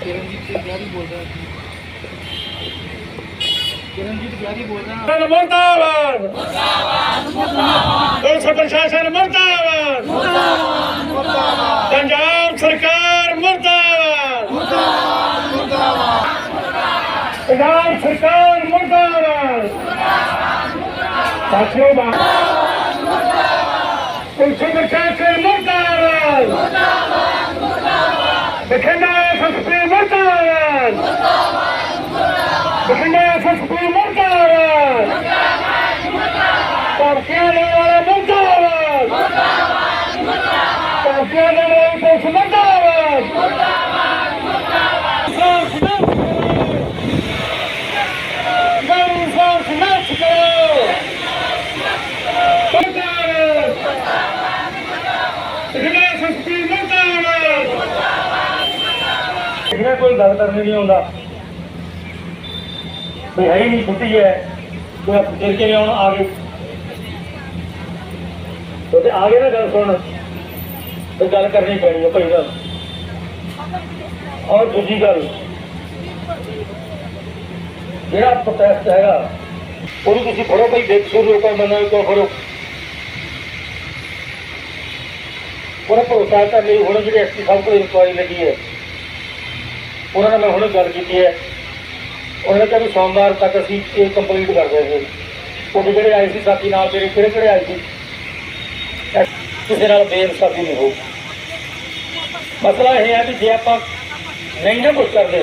ਕਿਰਨਜੀਤ ਬਿਆਰੀ ਬੋਲ ਰਿਹਾ ਕਿਰਨਜੀਤ ਬਿਆਰੀ ਬੋਲ ਰਿਹਾ ਮੁਰਦਾਬਾਦ! ਮੁਰਦਾਬਾਦ! ਪੁਲਿਸ ਪ੍ਰਸ਼ਾਸਨ ਮੁਰਦਾਬਾਦ! ਪੰਜਾਬ ਸਰਕਾਰ ਮੁਰਦਾਬਾਦ! ਪੰਜਾਬ ਸਰਕਾਰ ਮੁਰਦਾਬਾਦ! ਸਾਥੀਓ ਬਾ ਪੁਲਿਸ ਪ੍ਰਸ਼ਾਸਨ ਮੁਰਦਾਬਾਦ! ਬਠਿੰਡਾ ਐਸਐਸਪੀ ਮੁਰਦਾਬਾਦ ਬਠਿੰਡਾ ਐਸਐਸਪੀ ਮੁਰਦਾਬਾਦ ਪਾਰਟੀਆਂ ਦੇ ਵਾਲੇ ਮੁਰਦਾਬਾਦ ਪਾਰਟੀਆਂ ਦੇ ਵਾਲੇ ਪੁਲਿਸ ਮੁਰਦਾਬਾਦ ਇਨਸਾਫ ਨੱਚ ਕਰੋ ਮੁਰਦਾਬਾਦ ਬਠਿੰਡਾ ਐਸਐਸਪੀ ਮੁਰਦਾਬਾਦ ਇਹਨਾਂ ਕੋਈ ਗੱਲ ਕਰਨੀ ਨਹੀਂ ਆਉਂਦਾ ਕੋਈ ਹੈ ਨਹੀਂ, ਛੁੱਟੀ ਹੈ। ਕੋਈ ਫਿਰ ਕੇ ਆਉਣ, ਆ ਗਏ ਤੇ ਆ ਗਏ ਨਾ ਗੱਲ ਸੁਣ ਤੇ ਗੱਲ ਕਰਨੀ ਪੈਣੀ ਹੈ ਭਾਈ ਦਾ ਔਰ ਦੂਜੀ ਗੱਲ, ਜਿਹੜਾ ਪ੍ਰੋਟੈਸਟ ਹੈਗਾ, ਉਹਨੂੰ ਤੁਸੀਂ ਫੜੋ ਭਾਈ ਬੇਕਸੂਰ ਲੋਕਾਂ ਨੂੰ ਕਿਉਂ ਫੜੋ। ਉਹਨਾਂ ਭਰੋਸਾ ਕਰ ਲਈ ਹੁਣ ਜਿਹੜੇ ਐਸਪੀ ਸਾਹਿਬ ਕੋਲ ਇਨਕੁਆਇਰੀ ਲੱਗੀ ਹੈ। ਉਹਨਾਂ ਨਾਲ ਮੈਂ ਹੁਣੇ ਗੱਲ ਕੀਤੀ ਹੈ। ਉਹਨਾਂ ਨੇ ਕਿਹਾ ਵੀ ਸੋਮਵਾਰ ਤੱਕ ਅਸੀਂ ਇਹ ਕੰਪਲੀਟ ਕਰ ਦੇਵਾਂਗੇ ਤੁਹਾਡੇ ਜਿਹੜੇ ਆਏ ਸੀ ਸਾਥੀ ਨਾਲ ਮੇਰੇ ਕਿਹੜੇ ਕਿਹੜੇ ਆਏ ਸੀ? ਕਿਸੇ ਨਾਲ ਬੇਇਨਸਾਫੀ ਨਹੀਂ ਹੋਊ। ਮਸਲਾ ਇਹ ਹੈ ਕਿ ਜੇ ਆਪਾਂ ਨਹੀਂ ਨਾ ਕੁਝ ਕਰਦੇ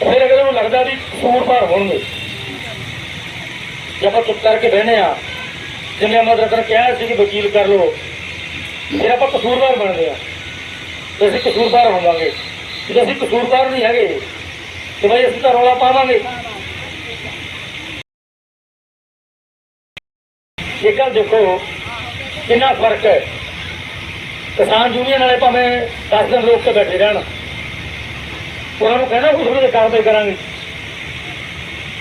ਫਿਰ ਅਗਲੇ ਨੂੰ ਲੱਗਦਾ ਵੀ ਕਸੂਰਵਾਰ ਹੋਣਗੇ। ਜੇ ਆਪਾਂ ਚੁੱਪ ਕਰਕੇ ਬਹਿਨੇ ਆ ਜਿਵੇਂ ਅਮਰ ਰਤਨ ਕਿਹਾ ਸੀ ਕਿ ਵਕੀਲ ਕਰ ਲਓ, ਫਿਰ ਆਪਾਂ ਕਸੂਰਵਾਰ ਬਣਦੇ ਆ ਤੇ ਅਸੀਂ ਕਸੂਰਵਾਰ ਹੋਵਾਂਗੇ। ਜੇ ਅਸੀਂ ਕਸੂਰਵਾਰ ਨਹੀਂ ਹੈਗੇ, ਤੇ ਬਈ ਅਸੀਂ ਤਾਂ ਰੌਲਾ ਪਾਵਾਂਗੇ ਇਹ ਗੱਲ ਦੇਖੋ, ਕਿੰਨਾ ਫ਼ਰਕ ਹੈ। ਕਿਸਾਨ ਯੂਨੀਅਨ ਵਾਲੇ ਭਾਵੇਂ 10 ਦਿਨ ਰੋਕ ਕੇ ਬੈਠੇ ਰਹਿਣ, ਉਹਨਾਂ ਨੂੰ ਕਹਿੰਦਾ ਕੁਝ ਵੇਲੇ ਕਾਰਵਾਈ ਕਰਾਂਗੇ।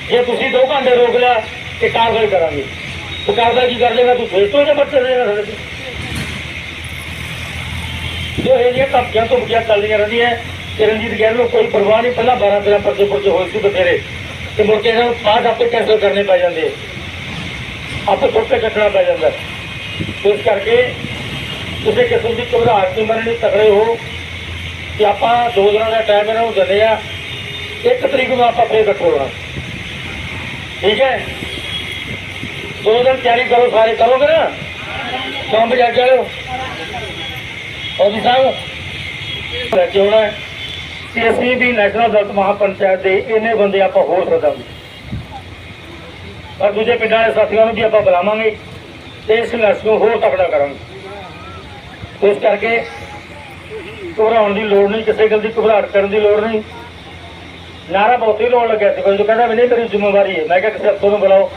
ਜੇ ਤੁਸੀਂ 2 ਘੰਟੇ ਰੋਕ ਲਿਆ, ਤੇ ਕਾਰਵਾਈ ਕਰਾਂਗੇ। ਤੇ ਕਾਰਵਾਈ ਕੀ ਕਰ ਲੇਗਾ ਤੂੰ ਫੇਰ ਤੋਂ ਜੇ ਬੱਚੇ ਦੇਗਾ ਸਾਡੇ ਜੋ ਇਹ ਜਿਹੜੀਆਂ ਧਮਕੀਆਂ ਤੋਂ ਬੁਕਿਆ ਚੱਲਦੀਆਂ ਰਹਿੰਦੀਆਂ ਕਿ ਰਣਜੀਤ ਗਿੱਲ ਨੂੰ ਕੋਈ ਪਰਵਾਹ ਨਹੀਂ, ਪਹਿਲਾਂ 12 13 ਪਰਚੇ ਪੁਰਚੇ ਹੋਏ ਸੀ ਬਥੇਰੇ। ਤੇ ਮੁੜ ਕੇ ਇਹਨਾਂ ਨੂੰ ਬਾਅਦ ਆਪੇ ਕੈਂਸਲ ਕਰਨੇ ਪੈ ਜਾਂਦੇ। ਆਪੇ ਟੁੱਟ ਕੇ ਚੱਕਣਾ ਪੈ ਜਾਂਦਾ। ਇਸ ਕਰਕੇ ਕਿਸੇ ਕਿਸਮ ਦੀ ਘਬਰਾਹਟ ਨਹੀਂ, ਮੰਨਣੀ, ਤਕੜੇ ਹੋ ਕਿ ਆਪਾਂ ਦੋ ਦਿਨਾਂ ਦਾ ਟਾਈਮ ਇਹਨਾਂ ਨੂੰ ਦਿੰਦੇ ਆ ਇੱਕ ਤਰੀਕ ਨੂੰ ਆਪਾਂ ਫੇਰ ਇਕੱਠੇ ਹੋਣਾ। ਠੀਕ ਹੈ? ਦੋ ਦਿਨ ਤਿਆਰੀ ਕਰੋ, ਸਾਰੇ ਕਰੋਗੇ ਨਾ? ਕਿਉਂ ਬਜਾ ਚਲੋ ਔਰ ਸਾਹਿਬ, ਲੈ ਕੇ ਆਉਣਾ ਕਿ ਅਸੀਂ ਵੀ ਨੈਸ਼ਨਲ ਦਲਤ ਮਹਾਪੰਚਾਇਤ ਦੇ ਇੰਨੇ ਬੰਦੇ ਆਪਾਂ ਹੋਰ ਸਦਾਂਗੇ ਪਰ ਦੂਜੇ ਪਿੰਡਾਂ ਦੇ ਸਾਥੀਆਂ ਨੂੰ ਵੀ ਆਪਾਂ ਬੁਲਾਵਾਂਗੇ ਤੇ ਇਸ ਸੰਘਰਸ਼ ਨੂੰ ਹੋਰ ਤਕੜਾ ਕਰਾਂਗੇ। ਇਸ ਕਰਕੇ ਘਬਰਾਉਣ ਦੀ ਲੋੜ ਨਹੀਂ, ਕਿਸੇ ਗੱਲ ਦੀ ਘਬਰਾਹਟ ਕਰਨ ਦੀ ਲੋੜ ਨਹੀਂ। ਨਾਰਾ ਬਹੁਤ ਹੀ ਲੋੜ ਲੱਗਿਆ ਸੀ ਕੋਈ ਕਹਿੰਦਾ ਵੀ ਨਹੀਂ ਮੇਰੀ ਜ਼ਿੰਮੇਵਾਰੀ ਹੈ। ਮੈਂ ਕਿਹਾ ਕਿਸੇ ਅਫਸਰ ਨੂੰ ਬੁਲਾਓ।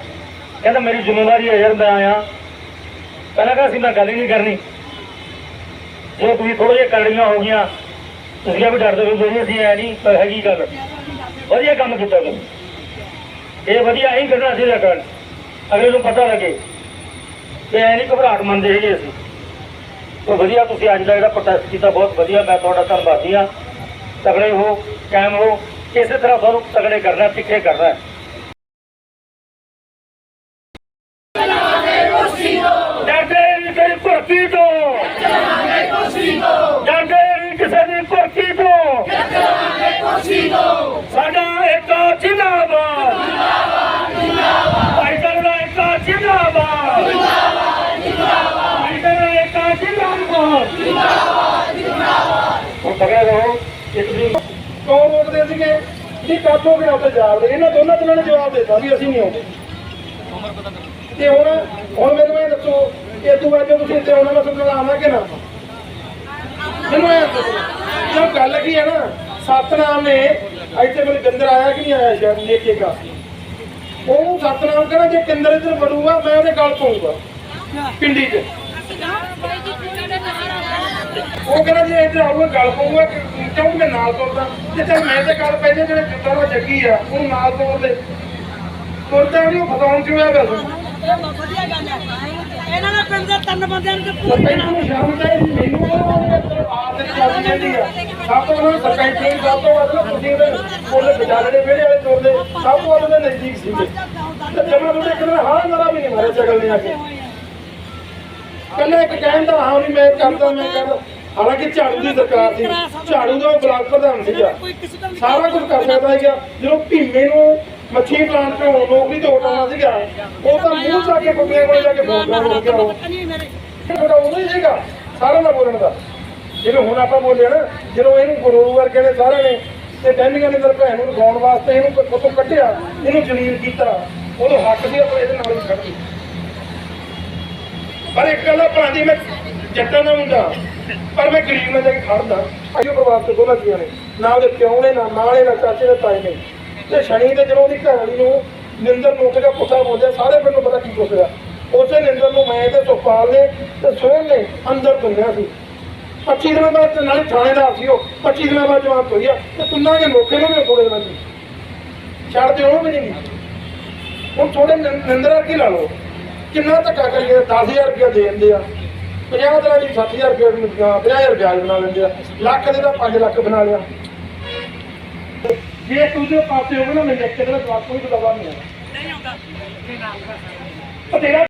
ਕਹਿੰਦਾ, ਮੇਰੀ ਜ਼ਿੰਮੇਵਾਰੀ ਹੈ ਯਾਰ, ਮੈਂ ਆਇਆ। ਪਹਿਲਾਂ ਕਹਿੰਦਾ ਸੀ, ਮੈਂ ਗੱਲ ਹੀ ਨਹੀਂ ਕਰਨੀ। ਜੇ ਤੁਸੀਂ ਥੋੜਾ ਜਿਹਾ ਕਰੜੀਆਂ ਹੋ ਗਈਆਂ ਤੁਸੀਂ ਆ ਵੀ ਡਰਦੇ ਹੋ ਤੁਸੀਂ ਅਸੀਂ ਐ ਨਹੀਂ, ਪਰ ਹੈਗੀ ਗੱਲ। ਵਧੀਆ ਕੰਮ ਕੀਤਾ ਤੁਸੀਂ ਇਹ ਵਧੀਆ ਹੀ ਕਰਨਾ ਚਾਹੀਦਾ ਕਰਨ। ਅਗਲੇ ਨੂੰ ਪਤਾ ਲੱਗੇ ਕਿ ਐ ਨਹੀਂ ਘਬਰਾਹਟ ਮੰਨਦੇ ਹੈਗੇ ਅਸੀਂ। ਤਾਂ ਵਧੀਆ ਤੁਸੀਂ ਅੱਜ ਦਾ ਜਿਹੜਾ ਪ੍ਰੋਟੈਸਟ ਕੀਤਾ, ਬਹੁਤ ਵਧੀਆ, ਮੈਂ ਤੁਹਾਡਾ ਧੰਨਵਾਦੀ ਹਾਂ। ਤਗੜੇ ਹੋ, ਕਾਇਮ ਹੋ ਇਸੇ ਤਰ੍ਹਾਂ ਤੁਹਾਨੂੰ ਤਗੜੇ ਕਰਨਾ, ਤਿੱਖੇ ਕਰਨਾ। ਡਰਦੇ ਨਹੀਂ ਤੇਰੀ ਭਰਤੀ ਤੋਂ। ਡਰਦੇ ਨਹੀਂ ਕਿਸੇ ਦੀ ਭਰਤੀ ਤੋਂ ਸਾਡਾ ਇੱਕ ਜਿੰਦਾਬਾਦ ਭਾਈਚਾਰੇ ਦਾ ਇੱਕ ਜਿੰਦਾਬਾਦ ਭਾਈਚਾਰੇ ਦਾ ਇੱਕ ਜਿੰਦਾਬਾਦ ਉਹ। ਰਹੋ ਇੱਕ ਦਿਨ ਕੌਣ ਰੋਕਦੇ ਸੀਗੇ? ਜੀ ਕਾਤੋਂ ਕਿ ਉੱਥੇ ਜਵਾਬ ਦੇ। ਇਹਨਾਂ ਦੋਨਾਂ ਦਿਨਾਂ ਨੇ ਜਵਾਬ ਦਿੱਤਾ ਵੀ ਅਸੀਂ ਨਹੀਂ ਆਉਂਦੇ। ਤੇ ਹੁਣ ਹੁਣ ਮੈਨੂੰ ਇਹ ਦੱਸੋ ਕਿ ਤੂੰ ਅੱਜ ਤੁਸੀਂ ਇੱਥੇ ਆਉਣਾ ਮੈਂ ਤੁਹਾਨੂੰ ਆਵਾਂ ਕਿ ਨਾ? ਮੈਨੂੰ ਇਹ ਦੱਸੋ। ਜੋ ਗੱਲ ਕੀ ਹੈ ਨਾ, ਸਤਨਾਮ ਨੇ ਇੱਥੇ ਮੈਨੂੰ ਕੰਦਰ ਆਇਆ ਕਿ ਨਹੀਂ ਆਇਆ ਸ਼ਾਇਦ, ਨੇਕੇ ਉਹ ਸਤਨਾਮ ਕਹਿੰਦਾ ਜੇ ਕੰਦਰ ਇੱਧਰ ਵੜੂਗਾ, ਮੈਂ ਉਹਦੇ ਗਲ ਪਾਉਂਗਾ। ਪਿੰਡੀ 'ਚ। ਉਹ ਕਹਿੰਦਾ ਜੇ ਇੱਧਰ ਆਊਗਾ ਗੱਲ ਪਾਉਂਗਾ ਕਿਉਂ ਮੈਂ ਨਾਲ ਤੁਰਦਾ? ਤੇ ਚੱਲ ਮੈਂ ਤੇ ਗੱਲ ਪੈਂਦੇ ਜਿਹੜੇ ਜਿੱਦਾਂ ਦਾ ਜੱਗੀ ਆ ਉਹਨੂੰ ਨਾਲ ਤੋਰ ਦੇ। ਤੁਰਦਾ ਨਹੀਂ ਉਹ ਫਸਾਉਣ ਬਸ ਵਧੀਆ ਗੱਲ ਹੈ ਇਹਨਾਂ ਨੇ ਪਿੰਡ ਦੇ ਤਿੰਨ ਬੰਦਿਆਂ ਨੂੰ ਤੇ ਪੂਰੀ ਸਰਪੰਚ ਨੂੰ ਸ਼ਰਮ ਚਾਹੀਦੀ ਮੈਨੂੰ ਉਹ ਆਪ ਦੇ ਚੱਲ ਜਾਂਦੀ ਆ ਸਭ ਤੋਂ ਵੱਧ ਸਰਪੰਚ ਨੂੰ ਸਭ ਤੋਂ ਵੱਧ ਨਾ ਤੁਸੀਂ ਉਹਦੇ ਉਹਦੇ ਵਿਚਾਰੇ ਦੇ ਵਿਹੜੇ ਵਾਲੇ ਤੁਰਦੇ ਸਭ ਤੋਂ ਵੱਧ ਉਹਦੇ ਨਜ਼ਦੀਕ ਸੀਗੇ। ਤੇ ਜਮਾ ਤੁਹਾਡੇ ਕਿਤੇ ਹਾਂ ਮਾਰਾ ਵੀ ਨਹੀਂ ਮਾਰੇ ਸ਼ਕਲ ਨੇ ਆ ਕੇ। ਕੱਲੇ ਇੱਕ ਕਹਿੰਦਾ ਹਾਂ ਵੀ ਮੈਂ ਕਰਦਾ ਮੈਂ ਕਰਦਾ। ਹਾਲਾਂਕਿ ਝਾੜੂ ਦੀ ਸਰਕਾਰ ਸੀ। ਝਾੜੂ ਦਾ ਬਲਾਕ ਪ੍ਰਧਾਨ ਸੀਗਾ। ਸਾਰਾ ਕੁਝ ਕਰ ਸਕਦਾ ਸੀਗਾ। ਜਦੋਂ ਭੀਮੇ ਨੂੰ ਮੱਛੀ ਪਲਾਂਟ ਤੋਂ ਨੌਕਰੀ ਤੋਂ ਹਟਾਉਣਾ ਸੀਗਾ। ਉਹ ਤਾਂ ਮੂੰਹ ਚਾ ਕੇ ਕੁੱਤਿਆਂ ਕੋਲ ਜਾ ਕੇ ਬੋਲਦਾ ਹੋ ਗਿਆ ਉਹ ਤੁਹਾਡਾ ਉਦੋਂ ਹੀ ਸੀਗਾ ਸਾਰਿਆਂ ਦਾ ਬੋਲਣ ਦਾ। ਜਿਵੇਂ ਹੁਣ ਆਪਾਂ ਬੋਲੇ ਨਾ ਜਦੋਂ ਇਹਨੂੰ ਗੁਰੂ ਵਰਗੇ ਨੇ ਸਾਰਿਆਂ ਨੇ ਤੇ ਕਹਿੰਦੀਆਂ ਨੇ ਮੇਰੇ ਭੈਣ ਨੂੰ ਰਖਾਉਣ ਵਾਸਤੇ ਇਹਨੂੰ ਕੋਤੋਂ ਕੱਢਿਆ ਇਹਨੂੰ ਜਲੀਲ ਕੀਤਾ। ਉਦੋਂ ਹੱਕ ਸੀ ਆਪਾਂ ਇਹਦੇ ਨਾਲ ਹੀ ਖੜਦੀ ਪਰ ਇੱਕ ਗੱਲ ਆ ਭਾਂਦੀ ਮੈਂ ਜੱਟਾਂ ਦਾ ਮੁੰਡਾ। ਪਰ ਮੈਂ ਗਰੀਬ ਨਾਲ ਜਾ ਕੇ ਖੜਦਾ ਅਜੋ ਪਰਿਵਾਰ ਤੋਂ ਦੋਨਾਂ ਜੀਆਂ ਨੇ। ਨਾ ਉਹਦੇ ਪਿਓ ਨੇ, ਨਾ ਮਾਂ ਨੇ, ਨਾ ਚਾਚੇ ਨੇ ਤਾਏ ਨੇ। ਤੇ ਸ਼ਨੀ ਤੇ ਜਦੋਂ ਉਹਦੀ ਘਰ ਵਾਲੀ ਨੂੰ ਨਿੰਦਰ ਨੋਕ ਦਾ ਪੁੱਠਾ ਬੋਲਦਾ ਸਾਰੇ ਮੈਨੂੰ ਪਤਾ ਕੀ ਪੁੱਛਦਾ ਉਸੇ ਨਿੰਦਰ ਨੂੰ ਮੈਂ ਤੇ ਸੁਖਪਾਲ ਨੇ ਤੇ ਸੋਹਣ ਨੇ ਅੰਦਰ ਬੰਨਿਆ ਸੀ। 25 ਦਿਨਾਂ ਬਾਅਦ ਤੇ ਨਾਲੇ ਥਾਣੇਦਾਰ ਸੀ ਉਹ। 25 ਦਿਨਾਂ ਬਾਅਦ ਜਵਾਬ ਹੋਈ ਆ ਤੇ ਤੁੰਨਾ ਦੇ ਮੌਕੇ ਨੂੰ ਵੀ ਥੋੜੇ ਦਿਨਾਂ ਦੀ। ਛੱਡ ਦਿਓ ਉਹਨੂੰ ਵੀ ਨਹੀਂ। ਹੁਣ ਥੋੜੇ ਨਿੰਦਰਾ ਕੀ ਲਾ ਲਓ? ਕਿੰਨਾ ਧੱਕਾ ਕਰੀਏ? 10000 ਰੁਪਇਆ ਦੇ ਦਿੰਦੇ ਆ। 50 ਦਿਨਾਂ ਦੀ 60000 ਰੁਪਇਆ ਨੂੰ 50000 ਵਿਆਜ ਬਣਾ ਲੈਂਦੇ ਆ। ਲੱਖ ਦੇ ਤਾਂ 5 ਲੱਖ ਬਣਾ ਲਿਆ। ਜੇ ਦੂਜੇ ਪਾਸੇ ਹੋਵੇ ਨਾ ਮੇਰੇ ਇੱਕ ਦਾ ਜਵਾਬ ਕੋਈ ਦਵਾ ਨਹੀਂ ਆ ਨਹੀਂ ਆਉਂਦਾ। ਤੇਰਾ